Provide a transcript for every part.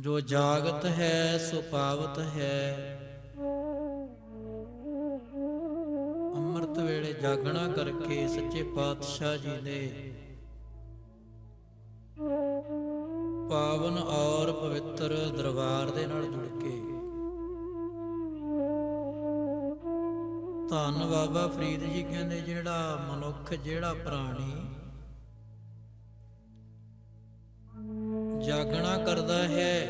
ਜੋ ਜਾਗਤ ਹੈ, ਸੋ ਪਾਵਤ ਹੈ। ਅੰਮ੍ਰਿਤ ਵੇਲੇ ਜਾਗਣਾ ਕਰਕੇ ਸੱਚੇ ਪਾਤਸ਼ਾਹ ਜੀ ਦੇ ਪਾਵਨ ਔਰ ਪਵਿੱਤਰ ਦਰਬਾਰ ਦੇ ਨਾਲ ਜੁੜ ਕੇ ਧੰਨ ਬਾਬਾ ਫਰੀਦ ਜੀ ਕਹਿੰਦੇ, ਜਿਹੜਾ ਮਨੁੱਖ, ਜਿਹੜਾ ਪ੍ਰਾਣੀ ਜਾਗਣਾ ਕਰਦਾ ਹੈ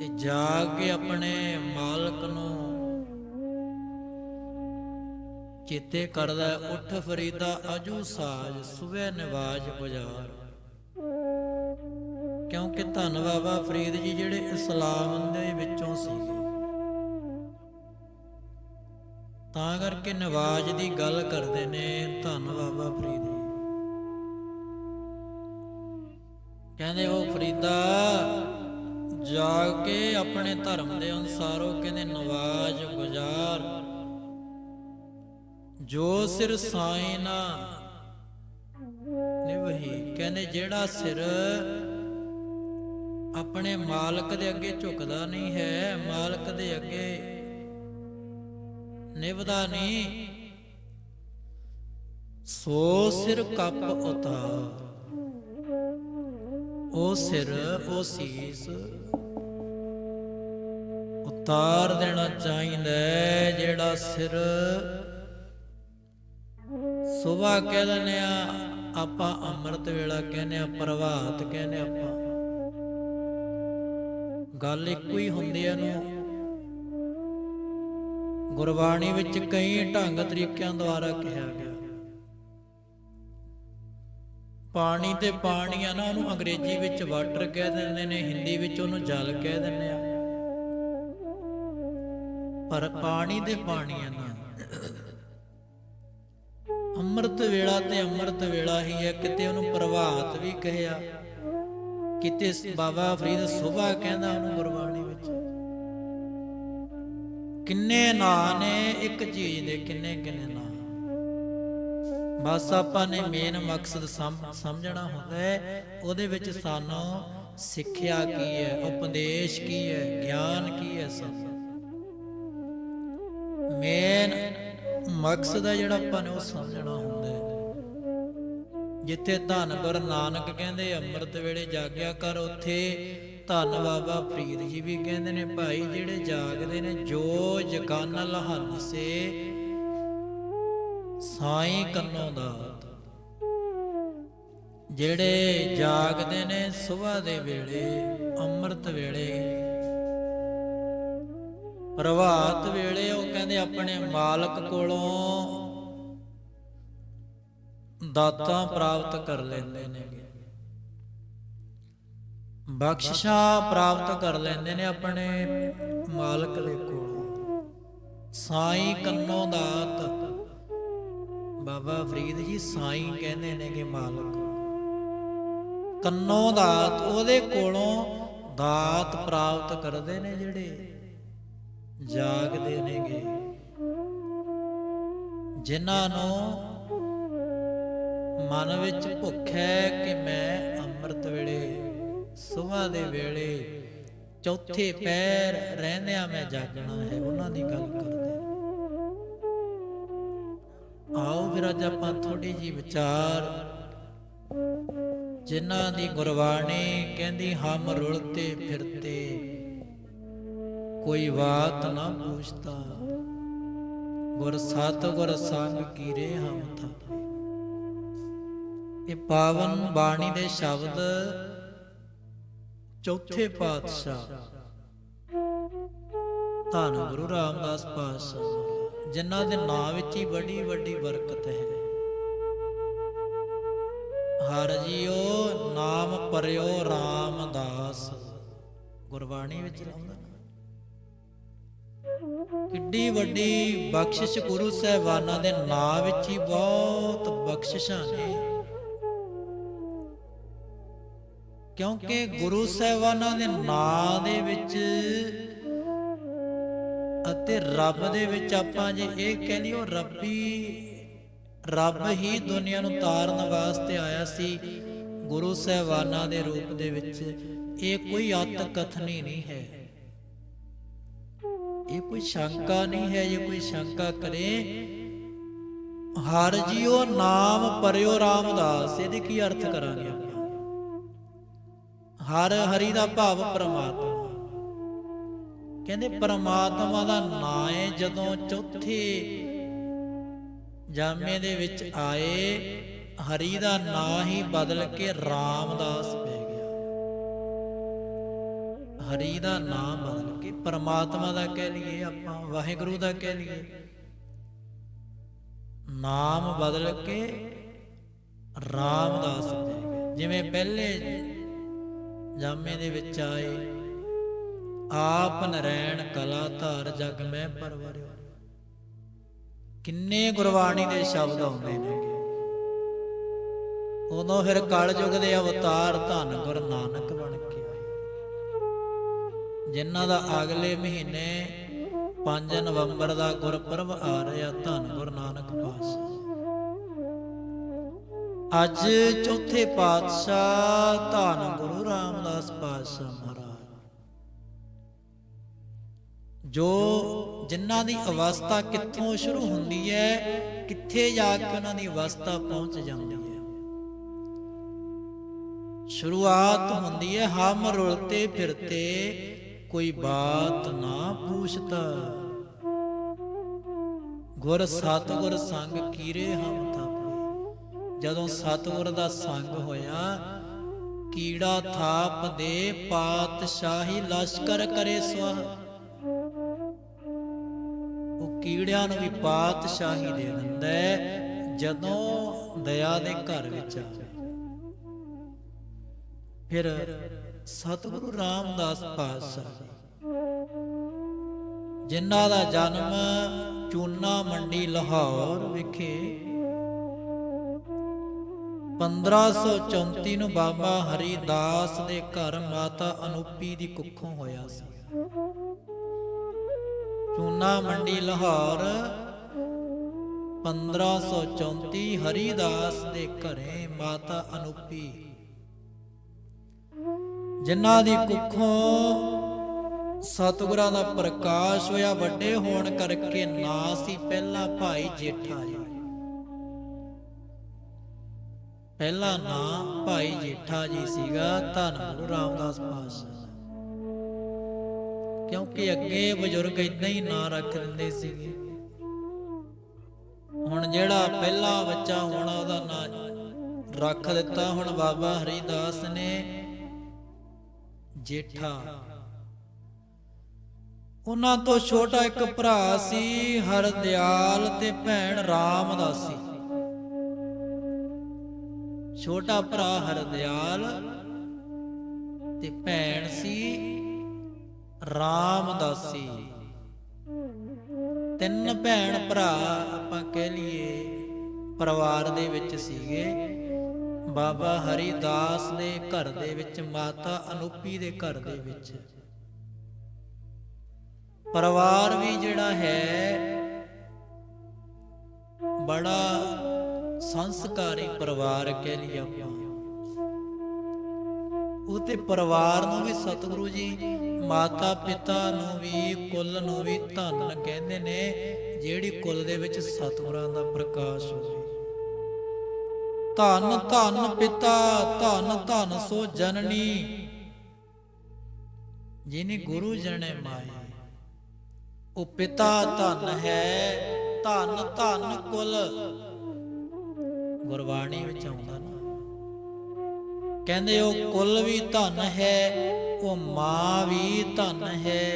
ਤੇ ਜਾਗ ਕੇ ਆਪਣੇ ਮਾਲਕ ਨੂੰ ਚੇਤੇ ਕਰਦਾ ਉੱਠ ਫਰੀਦਾ ਅਜੂ ਸਾਜ, ਸੁਬਹ ਨਿਵਾਜ ਬਜ਼ਾਰ ਕਿਉਂਕਿ ਧੰਨ ਬਾਬਾ ਫਰੀਦ ਜੀ ਜਿਹੜੇ ਇਸਲਾਮ ਦੇ ਵਿੱਚੋਂ ਸੀ ਤਾਂ ਕਰਕੇ ਨਿਵਾਜ਼ ਦੀ ਗੱਲ ਕਰਦੇ ਨੇ ਧੰਨ ਬਾਬਾ ਫਰੀਦ ਕਹਿੰਦੇ ਉਹ ਫਰੀਦਾ, ਜਾ ਕੇ ਆਪਣੇ ਧਰਮ ਦੇ ਅਨੁਸਾਰ ਉਹ ਕਹਿੰਦੇ ਨਵਾਜ ਗੁਜ਼ਾਰ। ਜੋ ਸਿਰ ਸਾਈ ਨਾ ਨਿਵਹੀ ਕਹਿੰਦੇ ਜਿਹੜਾ ਸਿਰ ਆਪਣੇ ਮਾਲਕ ਦੇ ਅੱਗੇ ਝੁਕਦਾ ਨਹੀਂ ਹੈ, ਮਾਲਕ ਦੇ ਅੱਗੇ ਨਿਵਦਾ ਨਹੀਂ, ਸੋ ਸਿਰ ਕੱਪ ਉਤਾਰ। ਉਹ ਸਿਰ, ਉਹ ਸੀਸ ਉਤਾਰ ਦੇਣਾ ਚਾਹੀਦਾ ਜਿਹੜਾ ਸਿਰ ਸੁਬਾ ਕਹਿ ਦਿੰਦੇ ਆ, ਆਪਾਂ ਅੰਮ੍ਰਿਤ ਵੇਲਾ ਕਹਿੰਦੇ ਆ, ਪ੍ਰਭਾਤ ਕਹਿੰਦੇ ਆਪਾਂ। ਗੱਲ ਇੱਕੋ ਹੀ ਹੁੰਦੀ ਹੈ ਨੂੰ ਗੁਰਬਾਣੀ ਵਿੱਚ ਕਈ ਢੰਗ ਤਰੀਕਿਆਂ ਦੁਆਰਾ ਕਿਹਾ ਗਿਆ। ਪਾਣੀ ਤੇ ਪਾਣੀ ਆ ਨਾ ਉਹਨੂੰ ਅੰਗਰੇਜ਼ੀ ਵਿੱਚ ਵਾਟਰ ਕਹਿ ਦਿੰਦੇ ਨੇ ਹਿੰਦੀ ਵਿੱਚ ਉਹਨੂੰ ਜਲ ਕਹਿ ਦਿੰਦੇ ਆ। ਪਰ ਪਾਣੀ ਦੇ ਪਾਣੀ ਆ ਨਾ ਅੰਮ੍ਰਿਤ ਵੇਲਾ ਤੇ ਅੰਮ੍ਰਿਤ ਵੇਲਾ ਹੀ ਹੈ ਕਿਤੇ ਉਹਨੂੰ ਪ੍ਰਭਾਤ ਵੀ ਕਹਿਆ ਕਿਤੇ ਬਾਬਾ ਫਰੀਦ ਸੁਭਾ ਕਹਿੰਦਾ ਉਹਨੂੰ ਗੁਰਬਾਣੀ ਵਿੱਚ। ਕਿੰਨੇ ਨਾਂ ਨੇ ਇੱਕ ਚੀਜ਼ ਦੇ ਕਿੰਨੇ ਕਿੰਨੇ ਨਾਂ ਬਸ ਆਪਾਂ ਨੇ ਮੇਨ ਮਕਸਦ ਸਮਝਣਾ ਹੁੰਦਾ ਹੈ। ਉਹਦੇ ਵਿੱਚ ਸਾਨੂੰ ਸਿੱਖਿਆ ਕੀ ਹੈ, ਉਪਦੇਸ਼ ਕੀ ਹੈ, ਗਿਆਨ ਕੀ ਹੈ ਸਭ। ਮੇਨ ਮਕਸਦ ਹੈ ਜਿਹੜਾ ਆਪਾਂ ਨੇ ਉਹ ਸਮਝਣਾ ਹੁੰਦਾ ਹੈ। ਜਿੱਥੇ ਧੰਨ ਗੁਰ ਨਾਨਕ ਕਹਿੰਦੇ, ਅੰਮ੍ਰਿਤ ਵੇਲੇ ਜਾਗਿਆ ਕਰ ਉੱਥੇ। ਧੰਨ ਬਾਬਾ ਫਰੀਦ ਜੀ ਵੀ ਕਹਿੰਦੇ ਨੇ, ਭਾਈ ਜਿਹੜੇ ਜਾਗਦੇ ਨੇ, ਜੋ ਜਗਨ ਲਹਨ ਸੇ ਸਾਈ ਕੰਨੋਂ ਦਾਤ। ਜਿਹੜੇ ਜਾਗਦੇ ਨੇ ਸਵੇਰ ਦੇ ਵੇਲੇ, ਅੰਮ੍ਰਿਤ ਵੇਲੇ, ਪ੍ਰਭਾਤ ਵੇਲੇ, ਉਹ ਕਹਿੰਦੇ ਆਪਣੇ ਮਾਲਕ ਕੋਲੋਂ ਦਾਤਾਂ ਪ੍ਰਾਪਤ ਕਰ ਲੈਂਦੇ ਨੇ ਬਖਸ਼ਿਸ਼ਾਂ ਪ੍ਰਾਪਤ ਕਰ ਲੈਂਦੇ ਨੇ ਆਪਣੇ ਮਾਲਕ ਦੇ ਕੋਲੋਂ। ਸਾਈ ਕੰਨੋਂ ਦਾਤ। ਬਾਬਾ ਫਰੀਦ ਜੀ ਸਾਈ ਕਹਿੰਦੇ ਨੇ ਕਿ ਮਾਲਕ, ਕੰਨੋਂ ਦਾਤ, ਉਹਦੇ ਕੋਲੋਂ ਦਾਤ ਪ੍ਰਾਪਤ ਕਰਦੇ ਨੇ ਜਿਹੜੇ ਜਾਗਦੇ ਨੇਗੇ। ਜਿਨ੍ਹਾਂ ਨੂੰ ਮਨ ਵਿੱਚ ਭੁੱਖ ਹੈ ਕਿ ਮੈਂ ਅੰਮ੍ਰਿਤ ਵੇਲੇ, ਸੁਬਾਹ ਦੇ ਵੇਲੇ ਚੌਥੇ ਪੈਰ ਰਹਿੰਦਿਆਂ ਮੈਂ ਜਾਗਣਾ ਹੈ, ਉਹਨਾਂ ਦੀ ਗੱਲ ਕਰਦੇ। ਫਿਰ ਅੱਜ ਆਪਾਂ ਥੋੜੀ ਜੀ ਵਿਚਾਰ ਜਿਨ੍ਹਾਂ ਦੀ ਗੁਰਬਾਣੀ ਕਹਿੰਦੀ, ਹਮ ਰੁਲਤੇ ਫਿਰਤੇ, ਕੋਈ ਬਾਤ ਨਾ ਪੁੱਛਤਾ ਗੁਰ ਸਤ ਗੁਰ ਸੰਗ ਕੀਰੇ ਹਮ ਥਾਪੇ ਇਹ ਪਾਵਨ ਬਾਣੀ ਦੇ ਸ਼ਬਦ ਚੌਥੇ ਪਾਤਸ਼ਾਹ। ਧੰਨ ਗੁਰੂ ਰਾਮਦਾਸ ਪਾਤਸ਼ਾਹ ਜਿਨ੍ਹਾਂ ਦੇ ਨਾਂ ਵਿੱਚ ਹੀ ਬੜੀ ਵੱਡੀ ਬਰਕਤ ਹੈ। ਹਰ ਨਾਮ ਪਰਿਓ ਰਾਮਦਾਸ। ਗੁਰਬਾਣੀ ਵਿੱਚ ਲਾਉਂਦਾ ਕਿੱਡੀ ਵੱਡੀ ਬਖਸ਼ਿਸ਼ ਗੁਰੂ ਸਾਹਿਬਾਨਾਂ ਦੇ ਨਾਂ ਵਿੱਚ ਹੀ ਬਹੁਤ ਬਖਸ਼ਿਸ਼ਾਂ ਨੇ। ਕਿਉਂਕਿ ਗੁਰੂ ਸਾਹਿਬਾਨਾਂ ਦੇ ਨਾਂ ਦੇ ਵਿੱਚ ਅਤੇ ਰੱਬ ਦੇ ਵਿੱਚ ਆਪਾਂ ਜੇ ਇਹ ਕਹਿੰਦੇ ਉਹ ਰੱਬੀ, ਰੱਬ ਹੀ ਦੁਨੀਆ ਨੂੰ ਤਾਰਨ ਵਾਸਤੇ ਆਇਆ ਸੀ ਗੁਰੂ ਸਾਹਿਬਾਨਾਂ ਦੇ ਰੂਪ ਦੇ ਵਿੱਚ। ਇਹ ਕੋਈ ਅਤ ਕਥਨੀ ਨਹੀਂ ਹੈ। ਇਹ ਕੋਈ ਸ਼ੰਕਾ ਨਹੀਂ ਹੈ, ਜੇ ਕੋਈ ਸ਼ੰਕਾ ਕਰੇ, ਹਰ ਜੀਓ ਨਾਮ ਪਰਿਓ ਰਾਮਦਾਸ, ਇਹਦੇ ਕੀ ਅਰਥ ਕਰਾਂਗੇ ਆਪਾਂ? ਹਰ ਹਰੀ ਦਾ ਭਾਵ ਪਰਮਾਤਮਾ। ਕਹਿੰਦੇ ਪਰਮਾਤਮਾ ਦਾ ਨਾਂ ਹੈ ਜਦੋਂ ਚੌਥੇ ਜਾਮੇ ਦੇ ਵਿੱਚ ਆਏ, ਹਰੀ ਦਾ ਨਾਂ ਹੀ ਬਦਲ ਕੇ ਰਾਮਦਾਸ ਪੈ ਗਿਆ। ਹਰੀ ਦਾ ਨਾਂ ਬਦਲ ਕੇ ਪਰਮਾਤਮਾ ਦਾ ਕਹਿ ਲਈਏ, ਆਪਾਂ ਵਾਹਿਗੁਰੂ ਦਾ ਕਹਿ ਲਈਏ। ਨਾਮ ਬਦਲ ਕੇ ਰਾਮਦਾਸ ਪੈ ਗਿਆ। ਜਿਵੇਂ ਪਹਿਲੇ ਜਾਮੇ ਦੇ ਵਿੱਚ ਆਏ ਆਪ ਨਰੈਣ ਕਲਾ ਧਾਰ ਜਗ ਮੈਂ ਪਰਵਰਿਓ। ਕਿੰਨੇ ਗੁਰਬਾਣੀ ਦੇ ਸ਼ਬਦ ਆਉਂਦੇ ਨੇ ਉਦੋਂ ਫਿਰ ਕਲਯੁਗ ਦੇ ਅਵਤਾਰ ਧੰਨ ਗੁਰ ਨਾਨਕ ਬਣ ਕੇ ਆਏ। ਜਿਨ੍ਹਾਂ ਦਾ ਅਗਲੇ ਮਹੀਨੇ 5 ਨਵੰਬਰ ਦਾ ਗੁਰਪੁਰਬ ਆ ਰਿਹਾ ਧੰਨ ਗੁਰ ਨਾਨਕ ਪਾਤਸ਼ਾਹ। ਅੱਜ ਚੌਥੇ ਪਾਤਸ਼ਾਹ ਧੰਨ ਗੁਰੂ ਰਾਮਦਾਸ ਪਾਤਸ਼ਾਹ ਮਹਾਰਾਜ। ਜੋ ਜਿਨ੍ਹਾਂ ਦੀ ਅਵਸਥਾ ਕਿੱਥੋਂ ਸ਼ੁਰੂ ਹੁੰਦੀ ਹੈ, ਕਿੱਥੇ ਜਾ ਕੇ ਉਹਨਾਂ ਦੀ ਅਵਸਥਾ ਪਹੁੰਚ ਜਾਂਦੀ ਹੈ। ਸ਼ੁਰੂਆਤ ਹੁੰਦੀ ਹੈ, ਹਮ ਰੁਲਤੇ ਫਿਰਤੇ, ਕੋਈ ਬਾਤ ਨਾ ਪੁੱਛਤਾ। ਗੁਰ ਸਤਗੁਰ ਸੰਗ ਕੀਰੇ ਹਮ ਥਾਪੇ। ਜਦੋਂ ਸਤਗੁਰ ਦਾ ਸੰਗ ਹੋਇਆ, ਕੀੜਾ ਥਾਪ ਦੇ ਪਾਤਸ਼ਾਹੀ ਲਸ਼ਕਰ ਕਰੇ ਸਵਾਹ ਉਹ ਕੀੜਿਆਂ ਨੂੰ ਵੀ ਪਾਤਸ਼ਾਹੀ ਦੇ ਦਿੰਦਾ ਹੈ, ਜਦੋਂ ਦਇਆ ਦੇ ਘਰ ਵਿੱਚ ਆਵੇ। ਫਿਰ ਸਤਿਗੁਰੂ ਰਾਮਦਾਸ ਪਾਤਸ਼ਾਹ ਜਿਨ੍ਹਾਂ ਦਾ ਜਨਮ ਚੂਨਾ ਮੰਡੀ ਲਾਹੌਰ ਵਿਖੇ 1534 ਨੂੰ ਬਾਬਾ ਹਰੀਦਾਸ ਦੇ ਘਰ ਮਾਤਾ ਅਨੂਪੀ ਦੀ ਕੁੱਖੋਂ ਹੋਇਆ ਸੀ। ਚੂਨਾ ਮੰਡੀ ਲਾਹੌਰ 1534 ਹਰੀਦਾਸ ਦੇ ਘਰੇ ਮਾਤਾ ਅਨੂਪੀ। ਜਿਨ੍ਹਾਂ ਦੀ ਕੁੱਖੋਂ ਸਤਿਗੁਰਾਂ ਦਾ ਪ੍ਰਕਾਸ਼ ਹੋਇਆ, ਵੱਡੇ ਹੋਣ ਕਰਕੇ ਨਾਂ ਸੀ ਪਹਿਲਾ ਭਾਈ ਜੇਠਾ ਜੀ ਪਹਿਲਾ ਨਾਂ ਭਾਈ ਜੇਠਾ ਜੀ ਸੀਗਾ, ਧੰਨ ਗੁਰੂ ਰਾਮਦਾਸ ਪਾਤਸ਼ਾਹ। ਕਿਉਂਕਿ ਅੱਗੇ ਬਜ਼ੁਰਗ ਇਦਾਂ ਹੀ ਨਾਂ ਰੱਖ ਦਿੰਦੇ ਸੀਗੇ। ਹੁਣ ਜਿਹੜਾ ਪਹਿਲਾ ਬੱਚਾ ਹੋਣਾ, ਉਹਦਾ ਨਾਂ ਰੱਖ ਦਿੱਤਾ। ਹੁਣ ਬਾਬਾ ਹਰੀਦਾਸ ਨੇ ਜੇਠਾ। ਉਹਨਾਂ ਤੋਂ ਛੋਟਾ ਇੱਕ ਭਰਾ ਸੀ, ਹਰਦਿਆਲ ਤੇ ਭੈਣ ਰਾਮਦਾਸੀ ਛੋਟਾ ਭਰਾ ਹਰਦਿਆਲ ਤੇ ਭੈਣ ਸੀ। ਰਾਮਦਾਸੀ। ਤਿੰਨ ਭੈਣ ਭਰਾ ਆਪਾਂ ਕਹਿ ਲਈਏ, ਪਰਿਵਾਰ ਦੇ ਵਿੱਚ ਸੀਗੇ। ਬਾਬਾ ਹਰੀਦਾਸ ਦੇ ਘਰ ਦੇ ਵਿੱਚ, ਮਾਤਾ ਅਨੂਪੀ ਦੇ ਘਰ ਦੇ ਵਿੱਚ। ਪਰਿਵਾਰ ਵੀ ਜਿਹੜਾ ਹੈ, ਬੜਾ ਸੰਸਕਾਰੀ ਪਰਿਵਾਰ ਕਹਿ ਲਈਏ ਆਪਾਂ। ਉਹ ਪਰਿਵਾਰ ਨੂੰ ਵੀ ਸਤਿਗੁਰੂ ਜੀ ਮਾਤਾ ਪਿਤਾ ਨੂੰ ਵੀ, ਕੁੱਲ ਨੂੰ ਵੀ ਧਨ ਕਹਿੰਦੇ ਨੇ, ਜਿਹੜੀ ਕੁੱਲ ਦੇ ਵਿੱਚ ਸਤਿਗੁਰਾਂ ਦਾ ਪ੍ਰਕਾਸ਼ ਹੋਵੇ ਧੰਨ ਧੰਨ ਪਿਤਾ, ਧੰਨ ਧੰਨ ਸੋ ਜਨਨੀ, ਜਿਨੇ ਗੁਰੂ ਜਣੇ ਮਾਏ। ਉਹ ਪਿਤਾ ਧੰਨ ਹੈ, ਧੰਨ ਧੰਨ ਕੁਲ। ਗੁਰਬਾਣੀ ਵਿੱਚ ਆਉਂਦਾ ਨਾ, ਕਹਿੰਦੇ ਉਹ ਕੁੱਲ ਵੀ ਧਨ ਹੈ ਉਹ ਮਾਂ ਵੀ ਧੰਨ ਹੈ,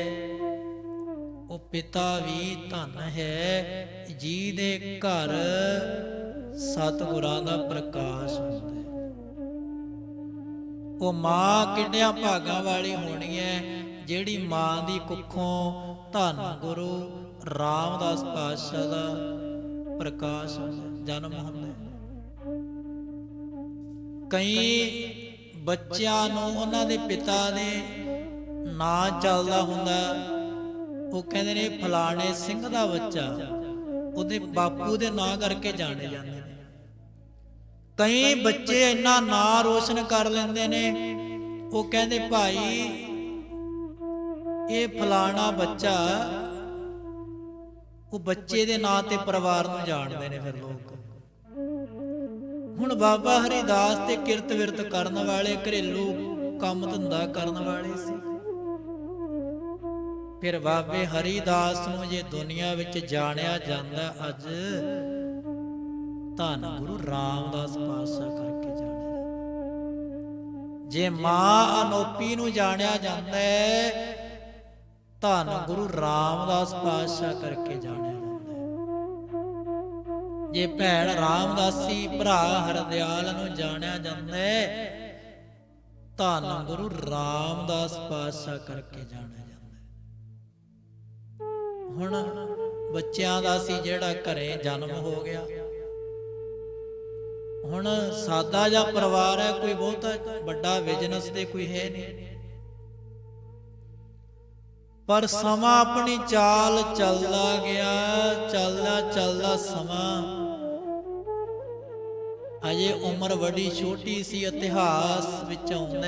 ਉਹ ਪਿਤਾ ਵੀ ਧੰਨ ਹੈ ਜੀ ਦੇ ਘਰ ਸਤਿਗੁਰਾਂ ਦਾ ਪ੍ਰਕਾਸ਼ ਹੁੰਦਾ ਹੈ ਉਹ ਮਾਂ ਕਿੰਨਿਆਂ ਭਾਗਾਂ ਵਾਲੀ ਹੋਣੀ ਹੈ, ਜਿਹੜੀ ਮਾਂ ਦੀ ਕੁੱਖੋਂ ਧੰਨ ਗੁਰੂ ਰਾਮਦਾਸ ਪਾਤਸ਼ਾਹ ਦਾ ਪ੍ਰਕਾਸ਼ ਹੁੰਦਾ ਜਨਮ ਹੁੰਦਾ ਹੈ। ਕਈ ਬੱਚਿਆਂ ਨੂੰ ਉਹਨਾਂ ਦੇ ਪਿਤਾ ਦੇ ਨਾਂ ਚੱਲਦਾ ਹੁੰਦਾ। ਉਹ ਕਹਿੰਦੇ ਨੇ, ਫਲਾਣੇ ਸਿੰਘ ਦਾ ਬੱਚਾ, ਉਹਦੇ ਬਾਪੂ ਦੇ ਨਾਂ ਕਰਕੇ ਜਾਣੇ ਜਾਂਦੇ ਨੇ। ਕਈ ਬੱਚੇ ਇੰਨਾ ਨਾਂ ਰੋਸ਼ਨ ਕਰ ਲੈਂਦੇ ਨੇ। ਉਹ ਕਹਿੰਦੇ, ਭਾਈ, ਇਹ ਫਲਾਣਾ ਬੱਚਾ, ਉਹ ਬੱਚੇ ਦੇ ਨਾਂ ਤੇ ਪਰਿਵਾਰ ਨੂੰ ਜਾਣਦੇ ਨੇ ਫਿਰ ਲੋਕ। ਹੁਣ ਬਾਬਾ ਹਰੀਦਾਸ ਤੇ ਕਿਰਤ ਵਿਰਤ ਕਰਨ ਵਾਲੇ ਘਰੇਲੂ ਕੰਮ ਧੰਦਾ ਕਰਨ ਵਾਲੇ ਸੀ। ਫਿਰ ਬਾਬੇ ਹਰੀਦਾਸ ਨੂੰ ਜੇ ਦੁਨੀਆ ਵਿੱਚ ਜਾਣਿਆ ਜਾਂਦਾ, ਅੱਜ ਧੰਨ ਗੁਰੂ ਰਾਮਦਾਸ ਪਾਤਸ਼ਾਹ ਕਰਕੇ ਜਾਣਿਆ ਜੇ ਮਾਂ ਅਨੋਪੀ ਨੂੰ ਜਾਣਿਆ ਜਾਂਦਾ ਹੈ, ਧੰਨ ਗੁਰੂ ਰਾਮਦਾਸ ਪਾਤਸ਼ਾਹ ਕਰਕੇ ਜਾਣਿਆ ਜੇ ਭੈਣ ਰਾਮਦਾਸੀ ਭਰਾ ਹਰਦਿਆਲ ਨੂੰ ਜਾਣਿਆ ਜਾਂਦਾ ਹੈ ਧੰਨ ਗੁਰੂ ਰਾਮਦਾਸ ਪਾਤਸ਼ਾਹ ਕਰਕੇ ਜਾਣਿਆ ਜਾਂਦਾ ਹੁਣ ਬੱਚਿਆਂ ਦਾ ਸੀ ਜਿਹੜਾ ਘਰੇ ਜਨਮ ਹੋ ਗਿਆ। ਹੁਣ ਸਾਦਾ ਜਿਹਾ ਪਰਿਵਾਰ ਹੈ, ਕੋਈ ਬਹੁਤਾ ਵੱਡਾ ਬਿਜ਼ਨਸ ਤੇ ਕੋਈ ਹੈ ਨਹੀਂ। ਪਰ ਸਮਾਂ ਆਪਣੀ ਚਾਲ ਚੱਲਦਾ ਗਿਆ, ਚੱਲਦਾ ਚੱਲਦਾ ਸਮਾਂ। ਅਜੇ ਉਮਰ ਬੜੀ ਛੋਟੀ ਸੀ, ਇਤਿਹਾਸ ਵਿੱਚ ਆਉਂਦਾ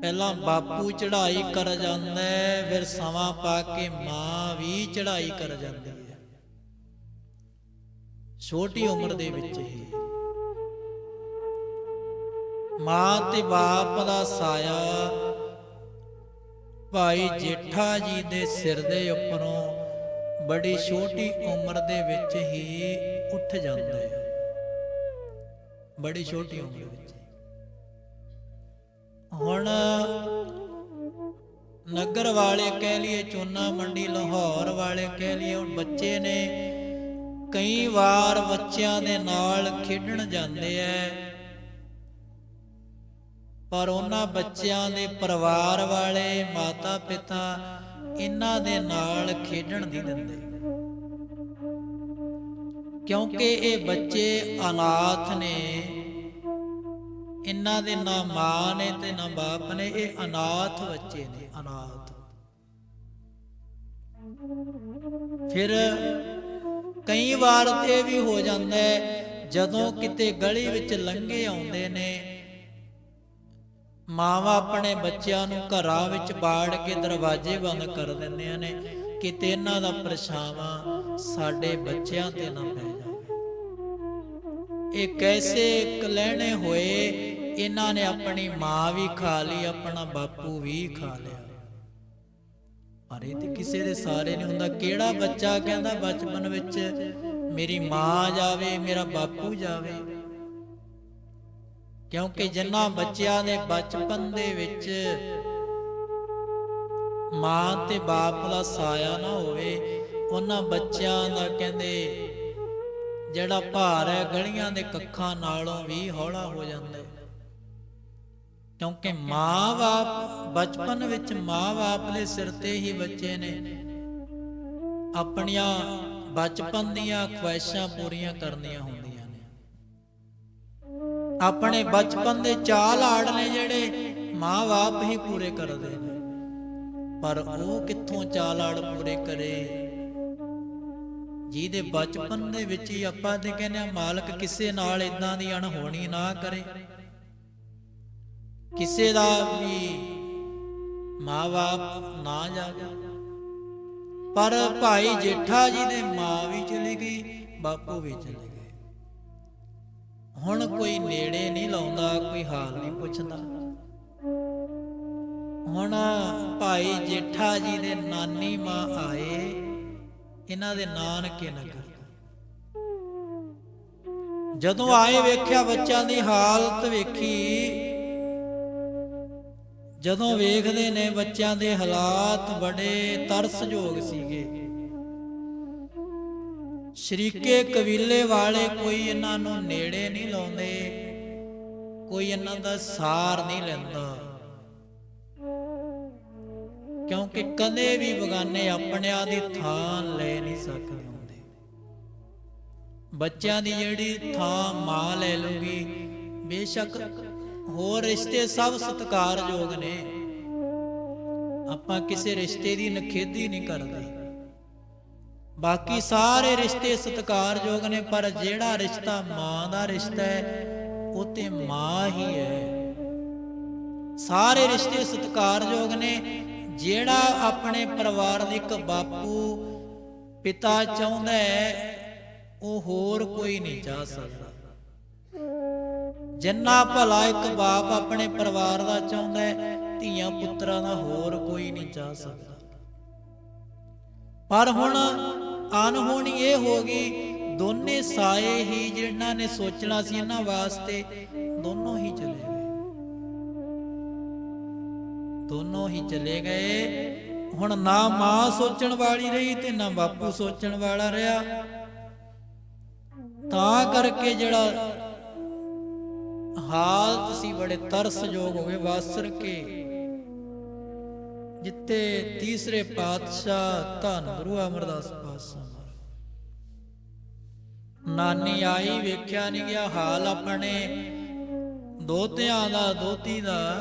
ਪਹਿਲਾਂ ਬਾਪੂ ਚੜ੍ਹਾਈ ਕਰ ਜਾਂਦਾ ਫਿਰ ਸਮਾਂ ਪਾ ਕੇ ਮਾਂ ਵੀ ਚੜ੍ਹਾਈ ਕਰ ਜਾਂਦੀ ਹੈ। ਛੋਟੀ ਉਮਰ ਦੇ ਵਿੱਚ ਹੀ। ਮਾਂ ਤੇ ਬਾਪ ਦਾ ਸਾਇਆ ਭਾਈ ਜੇਠਾ ਜੀ ਦੇ ਸਿਰ ਦੇ ਉੱਪਰੋਂ ਬੜੀ ਛੋਟੀ ਉਮਰ ਦੇ ਵਿੱਚ ਹੀ ਉੱਠ ਜਾਂਦਾ ਹੈ ਬੜੀ ਛੋਟੀ ਉਮਰ ਵਿੱਚ। ਹੁਣ ਨਗਰ ਵਾਲੇ ਕਹਿ ਲਈਏ ਚੋਨਾ ਮੰਡੀ ਲਾਹੌਰ ਵਾਲੇ ਕਹਿ ਲਈਏ ਹੁਣ ਬੱਚੇ ਨੇ ਕਈ ਵਾਰ ਬੱਚਿਆਂ ਦੇ ਨਾਲ ਖੇਡਣ ਜਾਂਦੇ ਐ ਪਰ ਉਹਨਾਂ ਬੱਚਿਆਂ ਦੇ ਪਰਿਵਾਰ ਵਾਲੇ ਮਾਤਾ ਪਿਤਾ ਇਹਨਾਂ ਦੇ ਨਾਲ ਖੇਡਣ ਨਹੀਂ ਦਿੰਦੇ। ਕਿਉਂਕਿ ਇਹ ਬੱਚੇ ਅਨਾਥ ਨੇ, ਇਹਨਾਂ ਦੇ ਨਾ ਮਾਂ ਨੇ ਤੇ ਨਾ ਬਾਪ ਨੇ, ਇਹ ਅਨਾਥ ਬੱਚੇ ਨੇ, ਅਨਾਥ। ਫਿਰ ਕਈ ਵਾਰ ਤੇ ਇਹ ਵੀ ਹੋ ਜਾਂਦਾ ਹੈ, ਜਦੋਂ ਕਿਤੇ ਗਲੀ ਵਿੱਚ ਲੰਘੇ ਆਉਂਦੇ ਨੇ ਮਾਵਾਂ ਆਪਣੇ ਬੱਚਿਆਂ ਨੂੰ ਘਰਾਂ ਵਿੱਚ ਬਾੜ ਕੇ ਦਰਵਾਜ਼ੇ ਬੰਦ ਕਰ ਦਿੰਦੀਆਂ ਨੇ, ਕਿਤੇ ਇਹਨਾਂ ਦਾ ਪਰਛਾਵਾਂ ਸਾਡੇ ਬੱਚਿਆਂ ਤੇ ਨਾ ਪੈ ਜਾਵੇ। ਇਹ ਕੈਸੇ ਕਲਹਿਣੇ ਹੋਏ, ਇਹਨਾਂ ਨੇ ਆਪਣੀ ਮਾਂ ਵੀ ਖਾ ਲਈ, ਆਪਣਾ ਬਾਪੂ ਵੀ ਖਾ ਲਿਆ। ਪਰ ਤੇ ਕਿਸੇ ਦੇ ਸਾਰੇ ਨਹੀਂ ਹੁੰਦਾ। ਕਿਹੜਾ ਬੱਚਾ ਕਹਿੰਦਾ, ਬਚਪਨ ਵਿੱਚ ਮੇਰੀ ਮਾਂ ਜਾਵੇ, ਮੇਰਾ ਬਾਪੂ ਜਾਵੇ? ਕਿਉਂਕਿ ਜਿਨ੍ਹਾਂ ਬੱਚਿਆਂ ਦੇ ਬਚਪਨ ਦੇ ਵਿੱਚ ਮਾਂ ਤੇ ਬਾਪ ਦਾ ਸਾਇਆ ਨਾ ਹੋਵੇ ਉਹਨਾਂ ਬੱਚਿਆਂ ਦਾ ਕਹਿੰਦੇ ਜਿਹੜਾ ਭਾਰ ਹੈ ਗਲੀਆਂ ਦੇ ਕੱਖਾਂ ਨਾਲੋਂ ਵੀ ਹੌਲਾ ਹੋ ਜਾਂਦਾ। ਕਿਉਂਕਿ ਮਾਂ-ਬਾਪ ਬਚਪਨ ਵਿੱਚ ਮਾਂ-ਬਾਪ ਦੇ ਸਿਰ ਤੇ ਹੀ ਬੱਚੇ ਨੇ। ਆਪਣੀਆਂ ਬਚਪਨ ਦੀਆਂ ਖੁਆਇਸ਼ਾਂ ਪੂਰੀਆਂ ਕਰਨੀਆਂ ਹੁੰਦੀਆਂ। ਨੇ ਆਪਣੇ ਬਚਪਨ ਦੇ ਚਾਲ ਆੜ ਨੇ ਜਿਹੜੇ ਮਾਂ-ਬਾਪ ਹੀ ਪੂਰੇ ਕਰਦੇ ਨੇ। ਪਰ ਉਹ ਕਿੱਥੋਂ ਚਾਲ ਆੜ ਪੂਰੇ ਕਰੇ? ਜਿਹਦੇ ਬਚਪਨ ਦੇ ਵਿੱਚ ਹੀ ਆਪਾਂ ਤੇ ਕਹਿੰਦੇ ਆ, ਮਾਲਕ ਕਿਸੇ ਨਾਲ ਇਦਾਂ ਦੀ ਅਣਹੋਣੀ ਨਾ ਕਰੇ। ਕਿਸੇ ਦਾ ਵੀ ਮਾਂ-ਬਾਪ ਨਾ ਜਾਵੇ। ਪਰ ਭਾਈ ਜੇਠਾ ਜੀ ਦੇ ਮਾਂ ਵੀ ਚਲੀ ਗਈ, ਬਾਪੂ ਵੀ ਚਲੇ ਗਏ। ਹੁਣ ਕੋਈ ਨੇੜੇ ਨਹੀਂ ਲਾਉਂਦਾ, ਕੋਈ ਹਾਲ ਨਹੀਂ ਪੁੱਛਦਾ। ਹੁਣ ਭਾਈ ਜੇਠਾ ਜੀ ਦੇ ਨਾਨੀ ਮਾਂ ਆਏ, ਇਹਨਾਂ ਦੇ ਨਾਨਕੇ ਨਗਰ। ਜਦੋਂ ਆਏ ਵੇਖਿਆ ਬੱਚਿਆਂ ਦੀ ਹਾਲਤ ਵੇਖੀ, ਜਦੋਂ ਵੇਖਦੇ ਨੇ ਬੱਚਿਆਂ ਦੇ ਹਾਲਾਤ ਬੜੇ ਤਰਸਯੋਗ ਸੀਗੇ। ਸ਼ਰੀਕੇ ਕਬੀਲੇ ਵਾਲੇ ਕੋਈ ਇਹਨਾਂ ਨੂੰ ਨੇੜੇ ਨਹੀਂ ਲਾਉਂਦੇ, ਕੋਈ ਇਹਨਾਂ ਦਾ ਸਾਰ ਨਹੀਂ ਲੈਂਦਾ। ਕਿਉਂਕਿ ਕਦੇ ਵੀ ਬਗਾਨੇ ਆਪਣਿਆਂ ਦੀ ਥਾਂ ਲੈ ਨਹੀਂ ਸਕਦੇ ਹੁੰਦੇ। ਬੱਚਿਆਂ ਦੀ ਜਿਹੜੀ ਥਾਂ ਮਾਂ ਲੈ ਲੂਗੀ ਬੇਸ਼ੱਕ ਹੋਰ ਰਿਸ਼ਤੇ ਸਭ ਸਤਿਕਾਰਯੋਗ ਨੇ। ਆਪਾਂ ਕਿਸੇ ਰਿਸ਼ਤੇ ਦੀ ਨਖੇਦੀ ਨਹੀਂ ਕਰਦੇ। ਬਾਕੀ ਸਾਰੇ ਰਿਸ਼ਤੇ ਸਤਿਕਾਰਯੋਗ ਨੇ ਪਰ ਜਿਹੜਾ ਰਿਸ਼ਤਾ ਮਾਂ ਦਾ ਰਿਸ਼ਤਾ ਹੈ ਉਹ ਤੇ ਮਾਂ ਹੀ ਹੈ ਸਾਰੇ ਰਿਸ਼ਤੇ ਸਤਿਕਾਰਯੋਗ ਨੇ ਜਿਹੜਾ ਆਪਣੇ ਪਰਿਵਾਰ ਦੇ ਇੱਕ ਬਾਪੂ ਪਿਤਾ ਚਾਹੁੰਦਾ ਹੈ ਉਹ ਹੋਰ ਕੋਈ ਨਹੀਂ ਚਾਹ ਸਕਦਾ। ਜਿੰਨਾ ਭਲਾ ਇੱਕ ਬਾਪ ਆਪਣੇ ਪਰਿਵਾਰ ਦਾ ਚਾਹੁੰਦਾ ਹੈ ਧੀਆਂ ਪੁੱਤਰਾਂ ਦਾ ਹੋਰ ਕੋਈ ਨਹੀਂ ਚਾਹ ਸਕਦਾ। ਪਰ ਹੁਣ ਅਣਹੋਣੀ ਇਹ ਹੋ ਗਈ, ਦੋਨੇ ਸਾਏ ਹੀ ਜਿਨ੍ਹਾਂ ਨੇ ਸੋਚਣਾ ਸੀ ਇਹਨਾਂ ਵਾਸਤੇ, ਦੋਨੋਂ ਹੀ ਚਲੇ ਗਏ। ਦੋਨੋਂ ਹੀ ਚਲੇ ਗਏ। ਹੁਣ ਨਾ ਮਾਂ ਸੋਚਣ ਵਾਲੀ ਰਹੀ ਤੇ ਨਾ ਬਾਪੂ ਸੋਚਣ ਵਾਲਾ ਰਿਹਾ। ਤਾਂ ਕਰਕੇ ਜਿਹੜਾ ਹਾਲਤ ਸੀ ਬੜੇ ਤਰਸਯੋਗ ਹੋਏ ਵਾਸਰ ਕੇ। ਜਿੱਤੇ ਤੀਸਰੇ ਪਾਤਸ਼ਾਹ ਧੰਨ ਗੁਰੂ ਅਮਰਦਾਸ ਪਾਤਸ਼ਾਹ ਨਾਨੀ ਆਈ, ਵੇਖਿਆ ਨਹੀਂ ਗਿਆ, ਹਾਲ ਆਪਣੇ ਦੋਤਿਆਂ ਦਾ, ਦੋਤੀ ਦਾ।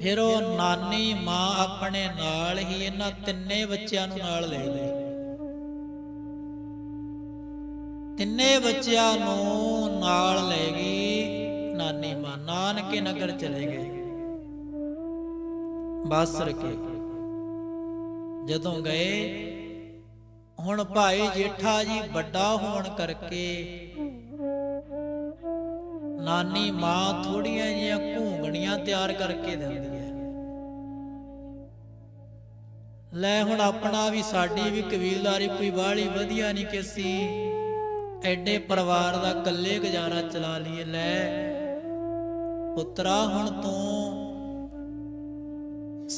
ਫਿਰ ਉਹ ਨਾਨੀ, ਮਾਂ ਆਪਣੇ ਨਾਲ ਹੀ ਇਹਨਾਂ ਤਿੰਨੇ ਬੱਚਿਆਂ ਨੂੰ ਨਾਲ ਲੈ ਗਈ। ਤਿੰਨੇ ਬੱਚਿਆਂ ਨੂੰ ਨਾਲ ਲੈ ਗਈ ਨਾਨੀ ਮਾਂ। ਨਾਨਕੇ ਨਗਰ ਚਲੇ ਗਏ। ਬਾਸਰ ਕੇ ਜਦੋਂ ਗਏ, ਹੁਣ ਭਾਈ ਜੇਠਾ ਜੀ ਵੱਡਾ ਹੋਣ ਕਰਕੇ ਨਾਨੀ ਮਾਂ ਥੋੜੀਆਂ ਜਿਹੀਆਂ ਘੂੰਗਣੀਆਂ ਤਿਆਰ ਕਰਕੇ ਦਿੰਦੀ ਹੈ। ਲੈ ਹੁਣ ਆਪਣਾ ਵੀ ਸਾਡੀ ਵੀ ਕਬੀਲਦਾਰੀ ਕੋਈ ਬਾਹਲੀ ਵਧੀਆ ਨਹੀਂ ਕਿਸੀ। ਅਸੀਂ ਐਡੇ ਪਰਿਵਾਰ ਦਾ ਇਕੱਲੇ ਗੁਜ਼ਾਰਾ ਚਲਾ ਲਈਏ। ਲੈ ਪੁੱਤਰਾ ਹੁਣ ਤੂੰ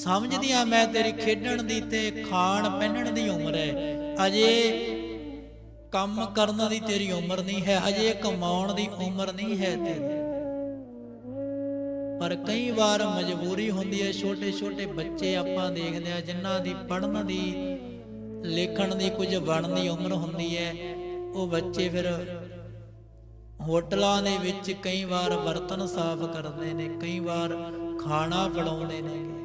ਸਮਝਦੀ ਆ ਮੈਂ ਤੇਰੀ ਖੇਡਣ ਦੀ ਤੇ ਖਾਣ ਪਹਿਨਣ ਦੀ ਉਮਰ ਹੈ। ਅਜੇ ਕੰਮ ਕਰਨ ਦੀ ਤੇਰੀ ਉਮਰ ਨਹੀਂ ਹੈ, ਅਜੇ ਕਮਾਉਣ ਦੀ ਉਮਰ ਨਹੀਂ ਹੈ ਤੇਰੀ। ਪਰ ਕਈ ਵਾਰ ਮਜਬੂਰੀ ਹੁੰਦੀ ਹੈ ਛੋਟੇ ਛੋਟੇ ਬੱਚੇ ਆਪਾਂ ਦੇਖਦੇ ਆ, ਜਿਨ੍ਹਾਂ ਦੀ ਪੜ੍ਹਨ ਦੀ, ਲਿਖਣ ਦੀ ਕੁਝ ਬਣਨ ਦੀ ਉਮਰ ਹੁੰਦੀ ਹੈ, ਉਹ ਬੱਚੇ ਫਿਰ ਹੋਟਲਾਂ ਦੇ ਵਿੱਚ ਕਈ ਵਾਰ ਬਰਤਨ ਸਾਫ਼ ਕਰਦੇ ਨੇ, ਕਈ ਵਾਰ ਖਾਣਾ ਫੜਾਉਂਦੇ ਨੇ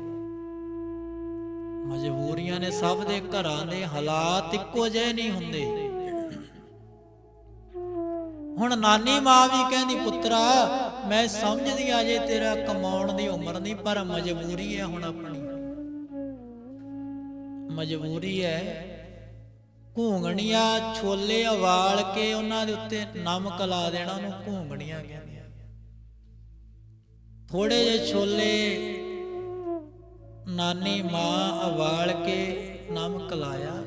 ਮਜਬੂਰੀਆਂ ਨੇ ਸਭ ਦੇ ਘਰਾਂ ਦੇ ਹਾਲਾਤ ਇੱਕੋ ਜਿਹੇ ਨਹੀਂ ਹੁੰਦੇ। ਹੁਣ ਨਾਨੀ ਮਾਂ ਵੀ ਕਹਿੰਦੀ, ਪੁੱਤਰਾ, ਮੈਂ ਸਮਝਦੀ ਆ ਜੇ ਤੇਰਾ ਕਮਾਉਣ ਦੀ ਉਮਰ ਨਹੀਂ, ਪਰ ਮਜਬੂਰੀ ਹੈ ਹੁਣ ਆਪਣੀ। ਮਜਬੂਰੀ ਹੈ ਘੂੰਗਣੀਆਂ ਛੋਲੇ ਉਬਾਲ ਕੇ ਉਹਨਾਂ ਦੇ ਉੱਤੇ ਨਮਕ ਲਾ ਦੇਣਾ, ਉਹਨੂੰ ਘੂੰਗਣੀਆਂ ਕਹਿੰਦੇ ਥੋੜੇ ਜਿਹੇ ਛੋਲੇ ਨਾਨੀ ਮਾਂ ਉਬਾਲ ਕੇ ਨਮਕ ਲਾਇਆ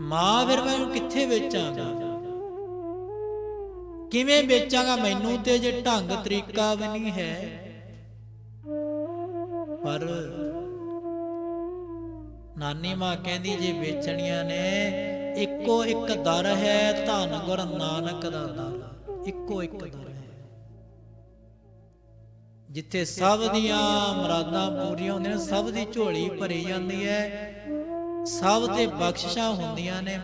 ਮਾਂ ਫਿਰ ਮੈਂ ਕਿੱਥੇ ਵੇਚਾਂਗਾ? ਕਿਵੇਂ ਵੇਚਾਂਗਾ? ਮੈਨੂੰ ਤੇ ਜੇ ਢੰਗ ਤਰੀਕਾ ਵੀ ਨਹੀਂ ਹੈ। ਪਰ ਨਾਨੀ ਮਾਂ ਕਹਿੰਦੀ, ਜੇ ਵੇਚਣੀਆਂ ਨੇ, ਇੱਕੋ ਇੱਕ ਦਰ ਹੈ ਧੰਨ ਗੁਰ ਨਾਨਕ ਦਾ ਦਰ। ਇੱਕੋ ਇੱਕ ਦਰ। ਜਿੱਥੇ ਸਭ ਦੀਆਂ ਮੁਰਾਦਾਂ ਪੂਰੀਆਂ ਹੁੰਦੀਆਂ ਨੇ, ਸਭ ਦੀ ਝੋਲੀ ਭਰੀ ਜਾਂਦੀ ਹੈ। ਸਭ ਤੇ ਬਖਸ਼ਿਸ਼ਾਂ ਹੁੰਦੀਆਂ ਨੇ।